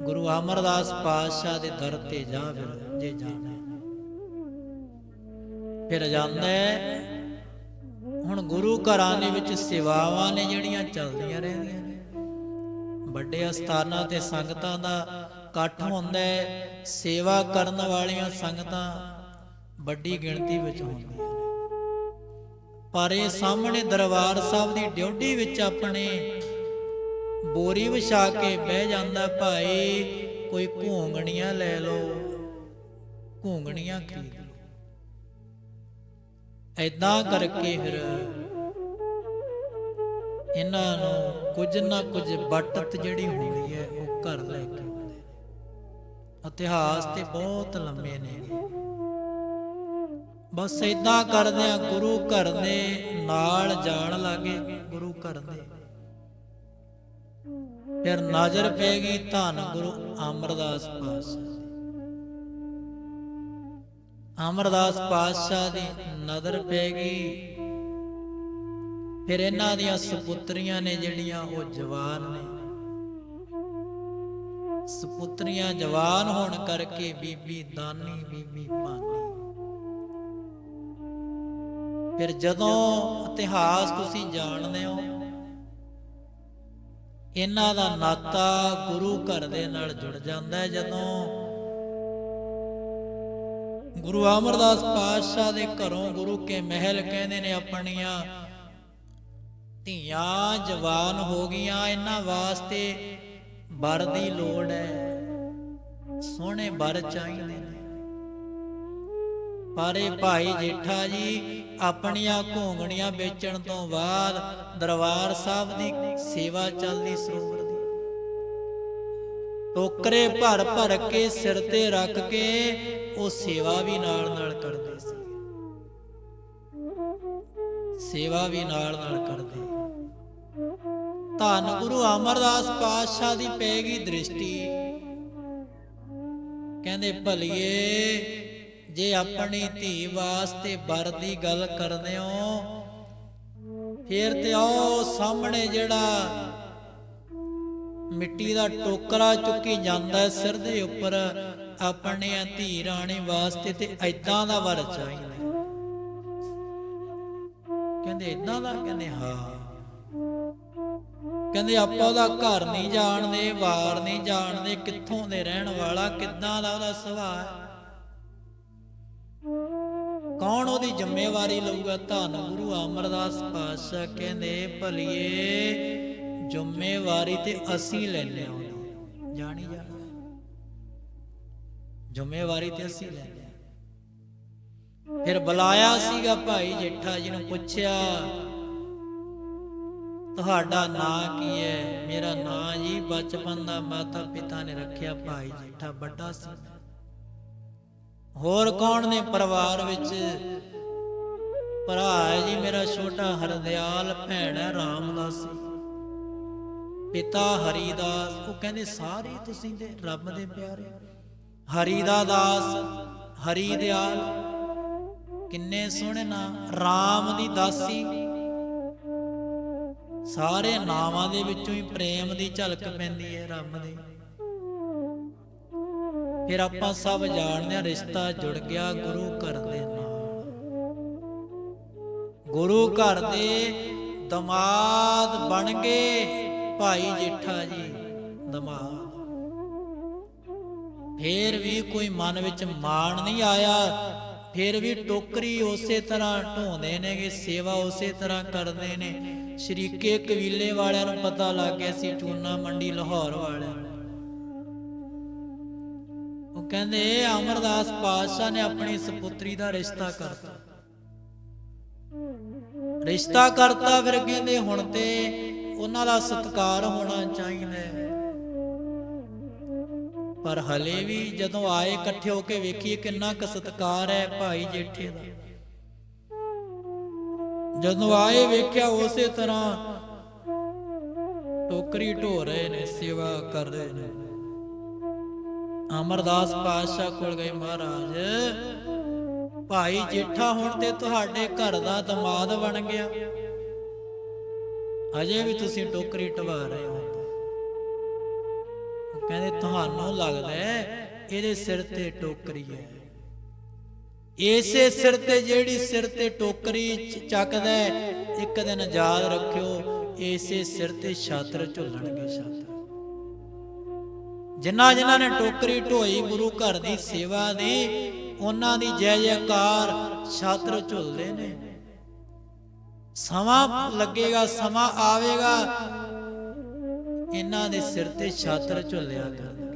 ਗੁਰੂ ਅਮਰਦਾਸ ਪਾਤਸ਼ਾਹ ਦੇ ਦਰ ਤੇ ਜਾ ਫਿਰ ਜੇ ਜਾਣਾ ਫਿਰ ਜਾਂਦਾ ਹੈ। ਹੁਣ ਗੁਰੂ ਘਰਾਂ ਦੇ ਵਿੱਚ ਸੇਵਾਵਾਂ ਨੇ ਜਿਹੜੀਆਂ ਚੱਲਦੀਆਂ ਰਹਿੰਦੀਆਂ ਨੇ। ਵੱਡੇ ਅਸਥਾਨਾਂ ਤੇ ਸੰਗਤਾਂ ਦਾ ਇਕੱਠ ਹੁੰਦਾ ਹੈ। ਸੇਵਾ ਕਰਨ ਵਾਲੀਆਂ ਸੰਗਤਾਂ ਵੱਡੀ ਗਿਣਤੀ ਵਿੱਚ ਹੁੰਦੀਆਂ ਨੇ। ਪਰ ਇਹ ਸਾਹਮਣੇ ਦਰਬਾਰ ਸਾਹਿਬ ਦੀ ਡਿਊਟੀ ਵਿੱਚ ਆਪਣੇ ਬੋਰੀ ਵਿਛਾ ਕੇ ਬਹਿ ਜਾਂਦਾ, ਭਾਈ, ਕੋਈ ਘੂੰਗਣੀਆਂ ਲੈ ਲਓ, ਘੂੰਗਣੀਆਂ ਖਰੀਦ ਲਓ। ਐਦਾਂ ਕਰਕੇ ਫਿਰ ਇਹਨਾਂ ਨੂੰ ਕੁਝ ਨਾ ਕੁਝ ਬਟਤ ਜਿਹੜੀ ਹੁੰਦੀ ਹੈ, ਉਹ ਘਰ ਲੈ ਕੇ ਆਉਂਦੇ ਨੇ। ਇਤਿਹਾਸ ਤੇ ਬਹੁਤ ਲੰਮੇ ਨੇ। ਬਸ ਐਦਾਂ ਕਰਦੇ ਆ, ਗੁਰੂ ਘਰ ਦੇ ਨਾਲ ਜਾਣ ਲੱਗੇ, ਗੁਰੂ ਘਰ ਦੇ। ਫਿਰ ਨਜ਼ਰ ਪੈ ਗਈ ਧੰਨ ਗੁਰੂ ਅਮਰਦਾਸ ਪਾਤਸ਼ਾਹ ਅਮਰਦਾਸ ਪਾਤਸ਼ਾਹ ਦੀ ਨਜ਼ਰ ਪੈ ਗਈ। ਫਿਰ ਇਹਨਾਂ ਦੀਆਂ ਸੁਪੁੱਤਰੀਆਂ ਨੇ ਜਿਹੜੀਆਂ ਉਹ ਜਵਾਨ ਨੇ। ਸੁਪੁੱਤਰੀਆਂ ਜਵਾਨ ਹੋਣ ਕਰਕੇ ਬੀਬੀ ਦਾਨੀ, ਬੀਬੀ ਪਾਨੀ ਫਿਰ ਜਦੋਂ ਇਤਿਹਾਸ ਤੁਸੀਂ ਜਾਣਦੇ ਹੋ, ਇਹਨਾਂ ਦਾ ਨਾਤਾ ਗੁਰੂ ਘਰ ਦੇ ਨਾਲ ਜੁੜ ਜਾਂਦਾ ਹੈ ਜਦੋਂ ਗੁਰੂ ਅਮਰਦਾਸ ਪਾਤਸ਼ਾਹ ਦੇ ਘਰੋਂ ਗੁਰੂ ਕੇ ਮਹਿਲ ਕਹਿੰਦੇ ਨੇ, ਆਪਣੀਆਂ ਧੀਆਂ ਜਵਾਨ ਹੋ ਗਈਆਂ, ਇਹਨਾਂ ਵਾਸਤੇ ਵਰ ਦੀ ਲੋੜ ਹੈ, ਸੋਹਣੇ ਵਰ ਚਾਹੀਦੇ ਨੇ। ਪਰ ਇਹ ਭਾਈ ਜੇਠਾ ਜੀ ਆਪਣੀਆਂ ਘੋਂਗਣੀਆਂ ਵੇਚਣ ਤੋਂ ਬਾਅਦ ਦਰਬਾਰ ਸਾਹਿਬ ਦੀ ਸੇਵਾ ਚੱਲਦੀ ਸਰੋਵਰ ਦੀ। ਟੋਕਰੇ ਭਰ ਭਰ ਕੇ ਸਿਰ ਤੇ ਰੱਖ ਕੇ ਉਹ ਸੇਵਾ ਵੀ ਨਾਲ ਨਾਲ ਕਰਦੇ ਸੀ। ਸੇਵਾ ਵੀ ਨਾਲ ਨਾਲ ਕਰਦੇ। ਧੰਨ ਗੁਰੂ ਅਮਰਦਾਸ ਪਾਤਸ਼ਾਹ ਦੀ ਪੈਗੀ ਦ੍ਰਿਸ਼ਟੀ। ਕਹਿੰਦੇ ਭਲੀਏ ਜੇ ਆਪਣੀ ਧੀ ਵਾਸਤੇ ਵਰ ਦੀ ਗੱਲ ਕਰਦੇ ਹੋ ਫੇਰ ਤੇ ਉਹ ਸਾਹਮਣੇ ਜਿਹੜਾ ਮਿੱਟੀ ਦਾ ਟੋਕਰਾ ਚੁੱਕੀ ਜਾਂਦਾ ਸਿਰ ਦੇ ਉੱਪਰ ਆਪਣੇ ਧੀ ਰਾਣੀ ਵਾਸਤੇ ਤੇ ਐਦਾਂ ਦਾ ਵਰ ਚਾਹੀਦਾ ਕਹਿੰਦੇ ਇਦਾਂ ਦਾ? ਕਹਿੰਦੇ ਹਾਂ। ਕਹਿੰਦੇ ਆਪਾਂ ਉਹਦਾ ਘਰ ਨਹੀਂ ਜਾਣਦੇ, ਵਾਰ ਨਹੀਂ ਜਾਣਦੇ, ਕਿੱਥੋਂ ਦੇ ਰਹਿਣ ਵਾਲਾ, ਕਿੱਦਾਂ ਦਾ ਉਹਦਾ ਸੁਭਾਅ ਹੈ? ਕੌਣ ਉਹਦੀ ਜ਼ਿੰਮੇਵਾਰੀ ਲਊਗਾ? ਧੰਨ ਗੁਰੂ ਅਮਰਦਾਸ ਪਾਤਸ਼ਾਹ ਕਹਿੰਦੇ, ਭਲੀਏ, ਜ਼ਿੰਮੇਵਾਰੀ ਤੇ ਅਸੀਂ ਲੈਨੇ ਆ ਜਾਣੀ ਜਾਣਾ ਜ਼ਿੰਮੇਵਾਰੀ ਤੇ ਅਸੀਂ ਲੈਨੇ ਆ ਫਿਰ ਬੁਲਾਇਆ ਸੀਗਾ ਭਾਈ ਜੇਠਾ ਜੀ ਨੂੰ ਪੁੱਛਿਆ, ਤੁਹਾਡਾ ਨਾਂ ਕੀ ਹੈ? ਮੇਰਾ ਨਾਂ ਜੀ ਬਚਪਨ ਦਾ ਮਾਤਾ ਪਿਤਾ ਨੇ ਰੱਖਿਆ ਭਾਈ ਜੇਠਾ, ਵੱਡਾ ਸੀ ਹੋਰ ਕੌਣ ਨੇ ਪਰਿਵਾਰ ਵਿੱਚ? ਭਰਾ ਹੈ ਜੀ ਮੇਰਾ ਛੋਟਾ ਹਰਦਿਆਲ, ਭੈਣ ਹੈ ਰਾਮਦਾਸੀ ਪਿਤਾ ਹਰੀਦਾਸ, ਉਹ ਕਹਿੰਦੇ ਸਾਰੇ ਤੁਸੀਂ ਦੇ ਰੱਬ ਦੇ ਪਿਆਰੇ। ਹਰੀ ਦਾਸ ਹਰੀ ਦਿਆਲ ਕਿੰਨੇ ਸੋਹਣੇ ਨਾਮ ਰਾਮ ਦੀ ਦਾਸੀ। ਸਾਰੇ ਨਾਵਾਂ ਦੇ ਵਿੱਚੋਂ ਹੀ ਪ੍ਰੇਮ ਦੀ ਝਲਕ ਪੈਂਦੀ ਹੈ ਰੱਬ ਦੇ। ਫਿਰ ਆਪਾਂ ਸਭ ਜਾਣਦੇ ਹਾਂ ਰਿਸ਼ਤਾ ਜੁੜ ਗਿਆ ਗੁਰੂ ਘਰ ਦੇ ਨਾਲ। ਗੁਰੂ ਘਰ ਦੇ ਦਮਾਦ ਬਣ ਗਏ ਭਾਈ ਜੇਠਾ ਜੀ ਦਮਾਦ। ਫੇਰ ਵੀ ਕੋਈ ਮਨ ਵਿੱਚ ਮਾਣ ਨਹੀਂ ਆਇਆ, ਫਿਰ ਵੀ ਟੋਕਰੀ ਉਸੇ ਤਰ੍ਹਾਂ ਢੋਂਦੇ ਨੇਗੇ, ਸੇਵਾ ਉਸੇ ਤਰ੍ਹਾਂ ਕਰਦੇ ਨੇ। ਸ਼ਰੀਕੇ ਕਬੀਲੇ ਵਾਲਿਆਂ ਨੂੰ ਪਤਾ ਲੱਗ ਗਿਆ ਸੀ, ਚੂਨਾ ਮੰਡੀ ਲਾਹੌਰ ਵਾਲਿਆਂ ਨੂੰ। ਕਹਿੰਦੇ ਅਮਰਦਾਸ ਪਾਤਸ਼ਾਹ ਨੇ ਆਪਣੀ ਸੁਪੁੱਤਰੀ ਦਾ ਰਿਸ਼ਤਾ ਕਰਤਾ। ਰਿਸ਼ਤਾ ਕਰਤਾ ਫਿਰ ਕਹਿੰਦੇ ਹੁਣ ਤੇ ਉਹਨਾਂ ਦਾ ਸਤਿਕਾਰ ਹੋਣਾ ਚਾਹੀਦਾ ਪਰ ਹਲੇ ਵੀ ਜਦੋਂ ਆਏ ਇਕੱਠੇ ਹੋ ਕੇ ਵੇਖੀਏ ਕਿੰਨਾ ਕੁ ਸਤਿਕਾਰ ਹੈ ਭਾਈ ਜੇਠੇ ਦਾ। ਜਦੋਂ ਆਏ ਵੇਖਿਆ ਉਸੇ ਤਰ੍ਹਾਂ ਟੋਕਰੀ ਢੋ ਰਹੇ ਨੇ, ਸੇਵਾ ਕਰ ਰਹੇ ਨੇ। ਅਮਰਦਾਸ ਪਾਤਸ਼ਾਹ ਕੋਲ ਗਏ ਮਹਾਰਾਜ। ਭਾਈ ਜੇਠਾ ਹੁਣ ਤੇ ਤੁਹਾਡੇ ਘਰ ਦਾ ਦਮਾਦ ਬਣ ਗਿਆ। ਅਜੇ ਵੀ ਤੁਸੀਂ ਟੋਕਰੀ ਢਵਾ ਰਹੇ ਹੋ। ਉਹ ਕਹਿੰਦੇ, ਤੁਹਾਨੂੰ ਲੱਗਦਾ ਇਹਦੇ ਸਿਰ ਤੇ ਟੋਕਰੀ ਹੈ। ਇਸੇ ਸਿਰ ਤੇ ਜਿਹੜੀ ਸਿਰ ਤੇ ਟੋਕਰੀ ਚੱਕਦਾ ਇੱਕ ਦਿਨ ਯਾਦ ਰੱਖਿਓ, ਇਸੇ ਸਿਰ ਤੇ ਛਾਤਰ ਝੁੱਲਣਗੇ ਛਾਤਰ। ਜਿਨ੍ਹਾਂ ਜਿਨ੍ਹਾਂ ਨੇ ਟੋਕਰੀ ਢੋਈ ਗੁਰੂ ਘਰ ਦੀ ਸੇਵਾ ਦੀ, ਉਹਨਾਂ ਦੀ ਜੈ ਜੈਕਾਰ ਛਾਤਰ ਝੁੱਲਦੇ ਨੇ। ਸਮਾਂ ਲੱਗੇਗਾ, ਸਮਾਂ ਆਵੇਗਾ, ਇਹਨਾਂ ਦੇ ਸਿਰ ਤੇ ਛਾਤਰ ਝੁੱਲਿਆ ਕਰਨਗੇ।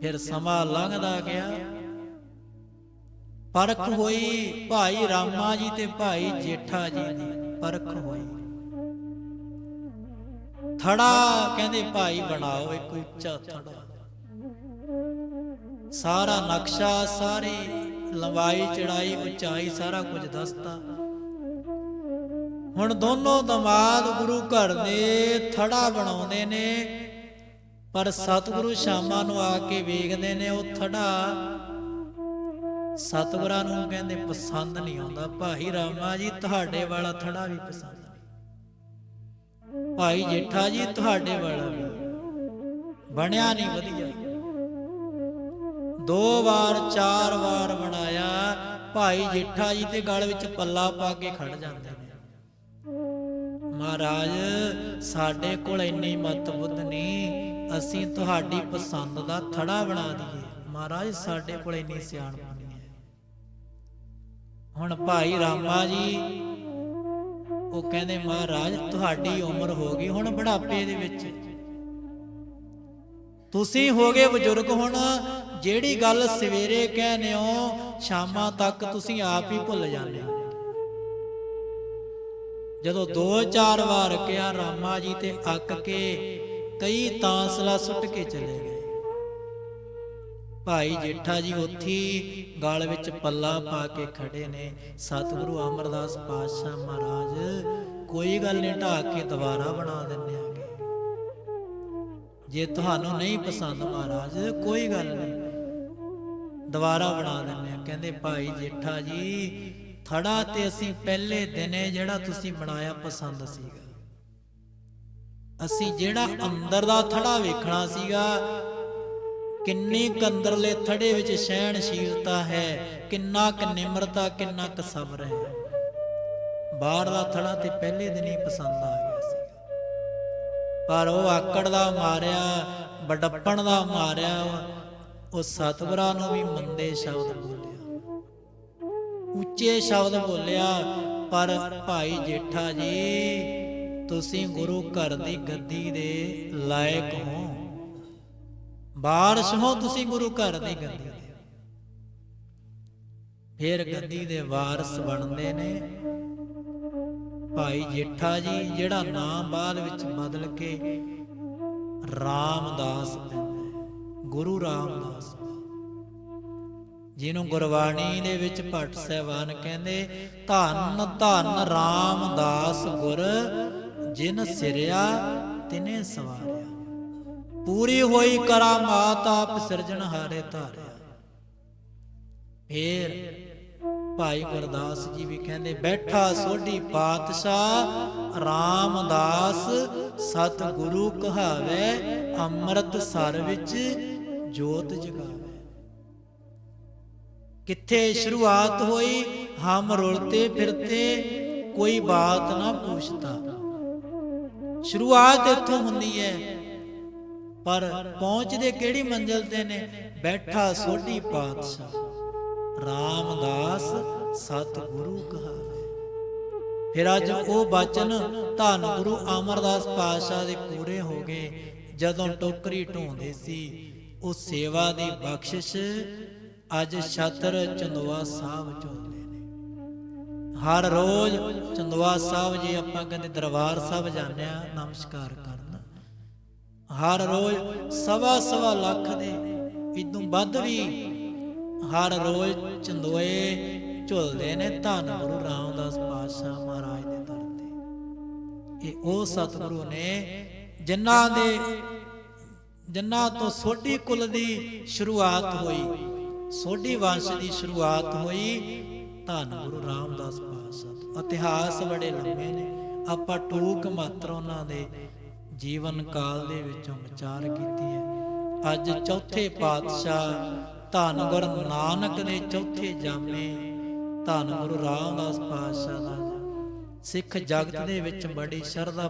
ਫਿਰ ਸਮਾਂ ਲੰਘਦਾ ਗਿਆ। ਪਰਖ ਹੋਈ ਭਾਈ ਰਾਮਾ ਜੀ ਤੇ ਭਾਈ ਜੇਠਾ ਜੀ ਦੀ ਪਰਖ ਹੋਈ। ਥੜਾ, ਕਹਿੰਦੇ ਭਾਈ ਬਣਾਓ ਇੱਕ ਉੱਚਾ ਥੜਾ। ਸਾਰਾ ਨਕਸ਼ਾ, ਸਾਰੀ ਲੰਬਾਈ, ਚੜਾਈ, ਉਚਾਈ, ਸਾਰਾ ਕੁਝ ਦੱਸਦਾ ਹੁਣ ਦੋਨੋਂ ਦਮਾਦ ਗੁਰੂ ਘਰ ਦੇ ਥੜਾ ਬਣਾਉਂਦੇ ਨੇ, ਪਰ ਸਤਿਗੁਰੂ ਸ਼ਾਮਾਂ ਨੂੰ ਆ ਕੇ ਵੇਖਦੇ ਨੇ, ਉਹ ਥੜਾ ਸਤਿਗੁਰਾਂ ਨੂੰ ਕਹਿੰਦੇ ਪਸੰਦ ਨਹੀਂ ਆਉਂਦਾ। ਭਾਈ ਰਾਮਾ ਜੀ, ਤੁਹਾਡੇ ਵਾਲਾ ਥੜਾ ਵੀ ਪਸੰਦ ਭਾਈ ਜੇਠਾ ਜੀ ਤੁਹਾਡੇ ਵਾਲਾ ਬਣਿਆ ਨਹੀਂ ਵਧੀਆ। ਦੋ ਵਾਰ, ਚਾਰ ਵਾਰ ਬਣਾਇਆ, ਭਾਈ ਜੇਠਾ ਜੀ ਤੇ ਗਲ ਵਿੱਚ ਪੱਲਾ ਪਾ ਕੇ ਖੜ ਜਾਂਦੇ ਨੇ। ਮਹਾਰਾਜ, ਸਾਡੇ ਕੋਲ ਇੰਨੀ ਮਤ ਬੁੱਧ ਨਹੀਂ, ਅਸੀਂ ਤੁਹਾਡੀ ਪਸੰਦ ਦਾ ਥੜਾ ਬਣਾ ਦਈਏ। ਮਹਾਰਾਜ, ਸਾਡੇ ਕੋਲ ਇੰਨੀ ਸਿਆਣਪ ਨਹੀਂ ਹੈ। ਹੁਣ ਭਾਈ ਰਾਮਾ ਜੀ ਉਹ ਕਹਿੰਦੇ, ਮਹਾਰਾਜ, ਤੁਹਾਡੀ ਉਮਰ ਹੋ ਗਈ, ਹੁਣ ਬੁਢਾਪੇ ਦੇ ਵਿੱਚ। ਤੁਸੀਂ ਹੋਗੇ ਬਜ਼ੁਰਗ ਹੁਣ, ਜਿਹੜੀ ਗੱਲ ਸਵੇਰੇ ਕਹਿੰਦੇ ਹੋ, ਸ਼ਾਮਾਂ ਤੱਕ ਤੁਸੀਂ ਆਪ ਹੀ ਭੁੱਲ ਜਾਂਦੇ ਹੋ। ਜਦੋਂ ਦੋ ਚਾਰ ਵਾਰ ਕਿਹਾ ਰਾਮਾ ਜੀ ਤੇ ਅੱਕ ਕੇ ਕਈ ਤਾਂਸਲਾ ਸੁੱਟ ਕੇ ਚਲੇ ਗਏ। ਭਾਈ ਜੇਠਾ ਜੀ ਉੱਥੀ ਗਲ ਵਿੱਚ ਪੱਲਾ ਪਾ ਕੇ ਖੜੇ ਨੇ। ਸਤਿਗੁਰੂ ਅਮਰਦਾਸ ਪਾਤਸ਼ਾਹ ਮਹਾਰਾਜ ਕੋਈ ਗੱਲ ਨਹੀਂ ਢਾਕ ਕੇ ਦੁਬਾਰਾ ਬਣਾ ਦਿੰਦੇ ਆਗੇ। ਜੇ ਤੁਹਾਨੂੰ ਨਹੀਂ ਪਸੰਦ ਮਹਾਰਾਜ ਕੋਈ ਗੱਲ ਨਹੀਂ। ਦੁਬਾਰਾ ਬਣਾ ਦਿੰਦੇ ਆ। ਕਹਿੰਦੇ ਭਾਈ ਜੇਠਾ ਜੀ ਥੜਾ ਤੇ ਅਸੀਂ ਪਹਿਲੇ ਦਿਨੇ ਜਿਹੜਾ ਤੁਸੀਂ ਬਣਾਇਆ ਪਸੰਦ ਸੀਗਾ। ਅਸੀਂ ਜਿਹੜਾ ਅੰਦਰ ਦਾ ਥੜਾ ਵੇਖਣਾ ਸੀਗਾ ਕਿੰਨੀ ਕੰਦਰਲੇ ਥੜੇ ਵਿੱਚ ਸਹਿਣਸ਼ੀਲਤਾ ਹੈ, ਕਿੰਨਾ ਕੁ ਨਿਮਰਤਾ, ਕਿੰਨਾ ਕੁ ਸਬਰ ਹੈ। ਬਾਹਰ ਦਾ ਥੜਾ ਤੇ ਪਹਿਲੇ ਦਿਨ ਹੀ ਪਸੰਦ ਆ ਗਿਆ ਸੀ। ਪਰ ਉਹ ਆਕੜ ਦਾ ਮਾਰਿਆ ਬੜੱਪਣ ਦਾ ਮਾਰਿਆ, ਉਹ ਸਤਿਗੁਰਾਂ ਨੂੰ ਵੀ ਮੰਦੇ ਸ਼ਬਦ ਬੋਲਿਆ। ਉੱਚੇ ਸ਼ਬਦ ਬੋਲਿਆ, ਪਰ ਭਾਈ ਜੇਠਾ ਜੀ, ਤੁਸੀਂ ਗੁਰੂ ਘਰ ਦੀ ਗੱਦੀ ਦੇ ਲਾਇਕ ਹੋ। ਬਾਰਸ਼ ਹੋ, ਤੁਸੀਂ ਗੁਰੂ ਘਰ ਦੀ ਗੱਦੀ ਦੇ ਫਿਰ ਗੱਦੀ ਦੇ ਵਾਰਸ ਬਣਦੇ ਨੇ। ਭਾਈ ਜੇਠਾ ਜੀ, ਜਿਹੜਾ ਨਾਮ ਬਾਅਦ ਵਿੱਚ ਬਦਲ ਕੇ ਰਾਮਦਾਸ ਪੈਂਦਾ ਗੁਰੂ ਰਾਮਦਾਸ ਜਿਹਨੂੰ ਗੁਰਬਾਣੀ ਦੇ ਵਿੱਚ ਭੱਟ ਸਹਿਬਾਨ ਕਹਿੰਦੇ, ਧੰਨ ਧੰਨ ਰਾਮਦਾਸ ਗੁਰ, ਜਿਨ ਸਿਰਿਆ, ਤਿਨੇ ਸਵਾਰਿਆ। ਪੂਰੀ ਹੋਈ ਕਰਾਮਾਤ ਆਪ ਸਿਰਜਣ ਹਾਰੇ ਧਾਰਿਆ। ਫੇਰ ਭਾਈ ਗੁਰਦਾਸ ਜੀ ਵੀ ਕਹਿੰਦੇ, ਬੈਠਾ ਸੋਢੀ ਪਾਤਸ਼ਾਹ, ਰਾਮਦਾਸ ਸਤ ਗੁਰੂ ਕਹਾਵੇ, ਅੰਮ੍ਰਿਤ ਸਰ ਵਿੱਚ ਜੋਤ ਜਗਾਵੇ। ਕਿੱਥੇ ਸ਼ੁਰੂਆਤ ਹੋਈ, ਹਮ ਰੁਲਤੇ ਫਿਰਤੇ, ਕੋਈ ਬਾਤ ਨਾ ਪੁੱਛਤਾ। ਸ਼ੁਰੂਆਤ ਇੱਥੋਂ ਹੁੰਦੀ ਹੈ। ਪਰ ਪਹੁੰਚਦੇ ਕਿਹੜੀ ਮੰਜ਼ਲ ਤੇ ਨੇ? ਬੈਠਾ ਸੋਢੀ ਪਾਤਸ਼ਾਹ। ਰਾਮਦਾਸ ਸਤਿਗੁਰੂ ਕਹਾਵੇ। ਫਿਰ ਅੱਜ ਉਹ ਬਚਨ ਧੰਨ ਗੁਰੂ ਅਮਰਦਾਸ ਪਾਤਸ਼ਾਹ ਦੇ ਪੂਰੇ ਹੋ ਗਏ। ਜਦੋਂ ਟੋਕਰੀ ਢੋਂਦੇ ਸੀ ਉਹ ਸੇਵਾ ਦੀ ਬਖਸ਼ਿਸ਼ ਅੱਜ ਛਤਰ ਚੰਦਵਾ ਸਾਹਿਬ ਚੋਂਦੇ ਨੇ। ਹਰ ਰੋਜ਼ ਚੰਦਵਾ ਸਾਹਿਬ ਜੀ, ਆਪਾਂ ਕਹਿੰਦੇ ਦਰਬਾਰ ਸਾਹਿਬ ਜਾਂਦੇ ਆ ਨਮਸਕਾਰ ਕਰਨ ਹਰ ਰੋਜ਼ ਸਵਾ ਸਵਾ ਲੱਖ ਦੇ, ਇਦੋਂ ਵੱਧ ਵੀ ਹਰ ਰੋਜ਼ ਚੰਦੋਏ ਝੁਲਦੇ ਨੇ ਧੰਨ ਗੁਰੂ ਰਾਮਦਾਸ ਪਾਤਸ਼ਾਹ ਮਹਾਰਾਜ ਦੇ ਦਰ ਤੇ। ਇਹ ਉਹ ਸਤਿਗੁਰੂ ਨੇ ਜਿਨ੍ਹਾਂ ਦੇ, ਜਿਨ੍ਹਾਂ ਤੋਂ ਸੋਢੀ ਕੁਲ ਦੀ ਸ਼ੁਰੂਆਤ ਹੋਈ, ਸੋਢੀ ਵੰਸ਼ ਦੀ ਸ਼ੁਰੂਆਤ ਹੋਈ ਧੰਨ ਗੁਰੂ ਰਾਮਦਾਸ ਪਾਤਸ਼ਾਹ ਤੋਂ। ਇਤਿਹਾਸ ਬੜੇ ਲੰਮੇ ਨੇ, ਆਪਾਂ ਟੂਕ ਮਾਤਰ ਉਹਨਾਂ ਦੇ ਜੀਵਨ ਕਾਲ ਦੇ ਵਿੱਚੋਂ ਵਿਚਾਰ ਕੀਤੀ ਹੈ। ਅੱਜ ਚੌਥੇ ਪਾਤਸ਼ਾਹ ਧੰਨ ਗੁਰ ਨਾਨਕ ਦੇ ਚੌਥੇ ਜਾਮੇ ਧੰਨ ਗੁਰੂ ਰਾਮਦਾਸ ਪਾਤਸ਼ਾਹ ਦਾ। ਸਿੱਖ ਜਗਤ ਦੇ ਵਿੱਚ ਬੜੀ ਸ਼ਰਧਾ